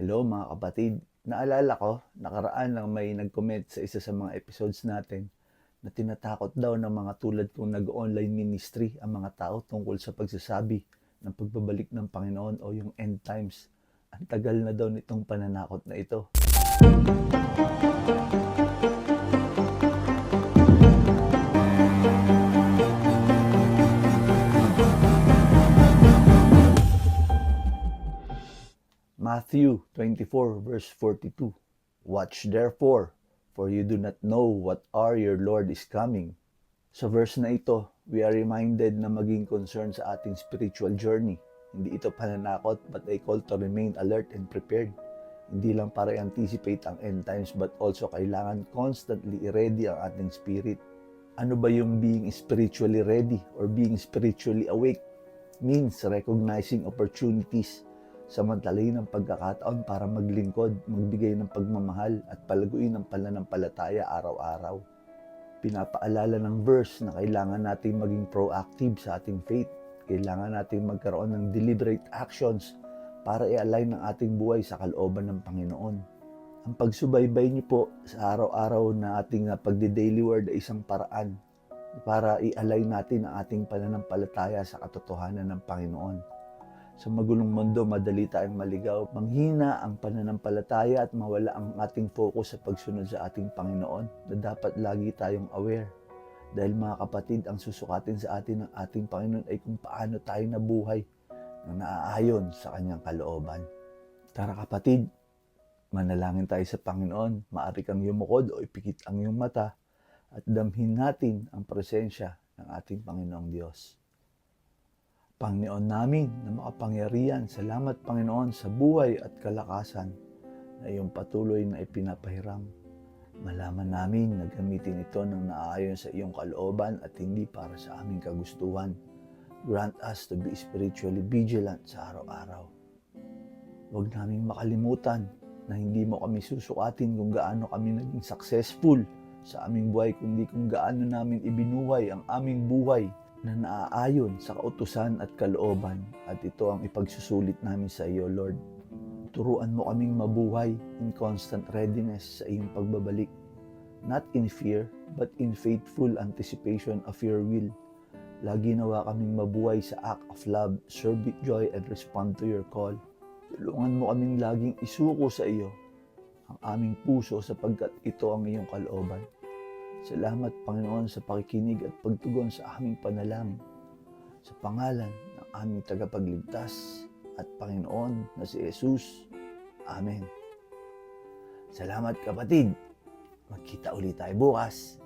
Hello mga kapatid. Naalala ko, nakaraan lang may nag-comment sa isa sa mga episodes natin na tinatakot daw ng mga tulad kong nag-online ministry ang mga tao tungkol sa pagsasabi ng pagbabalik ng Panginoon o yung end times. Ang tagal na daw nitong pananakot na ito. Matthew 24 verse 42. Watch therefore, for you do not know what hour your Lord is coming. Sa verse na ito, we are reminded na maging concerned sa ating spiritual journey. Hindi ito pananakot but a call to remain alert and prepared. Hindi lang para i-anticipate ang end times but also kailangan constantly i-ready ang ating spirit. Ano ba yung being spiritually ready or being spiritually awake? Means recognizing opportunities samantalayin ang pagkakataon para maglingkod, magbigay ng pagmamahal at palaguin ang pananampalataya araw-araw. Pinapaalala ng verse na kailangan nating maging proactive sa ating faith. Kailangan nating magkaroon ng deliberate actions para i-align ang ating buhay sa kalooban ng Panginoon. Ang pagsubaybay niyo po sa araw-araw na ating uh, pagdi-daily word ay isang paraan para i-align natin ang ating pananampalataya sa katotohanan ng Panginoon. Sa magulong mundo, madali tayong maligaw. Manghina ang pananampalataya at mawala ang ating focus sa pagsunod sa ating Panginoon na dapat lagi tayong aware. Dahil mga kapatid, ang susukatin sa atin ng ating Panginoon ay kung paano tayo nabuhay na naaayon sa kanyang kalooban. Tara kapatid, manalangin tayo sa Panginoon. Maari kang yumukod o ipikit ang iyong mata at damhin natin ang presensya ng ating Panginoong Diyos. Panginoon namin na makapangyarihan, salamat Panginoon sa buhay at kalakasan na iyong patuloy na ipinapahiram. Malaman namin na gamitin ito ng naaayon sa iyong kalooban at hindi para sa aming kagustuhan. Grant us to be spiritually vigilant sa araw-araw. Huwag naming makalimutan na hindi mo kami susukatin kung gaano kami naging successful sa aming buhay, kundi kung gaano namin ibinuhay ang aming buhay na naaayon sa kautusan at kalooban at ito ang ipagsusulit namin sa iyo, Lord. Turuan mo kaming mabuhay in constant readiness sa iyong pagbabalik, not in fear, but in faithful anticipation of your will. Lagi nawa kaming mabuhay sa act of love, serve with joy, and respond to your call. Tulungan mo kaming laging isuko sa iyo ang aming puso sapagkat ito ang iyong kalooban. Salamat, Panginoon, sa pakikinig at pagtugon sa aming panalangin. Sa pangalan ng aming tagapagligtas at Panginoon na si Jesus. Amen. Salamat, kapatid. Magkita ulit tayo bukas.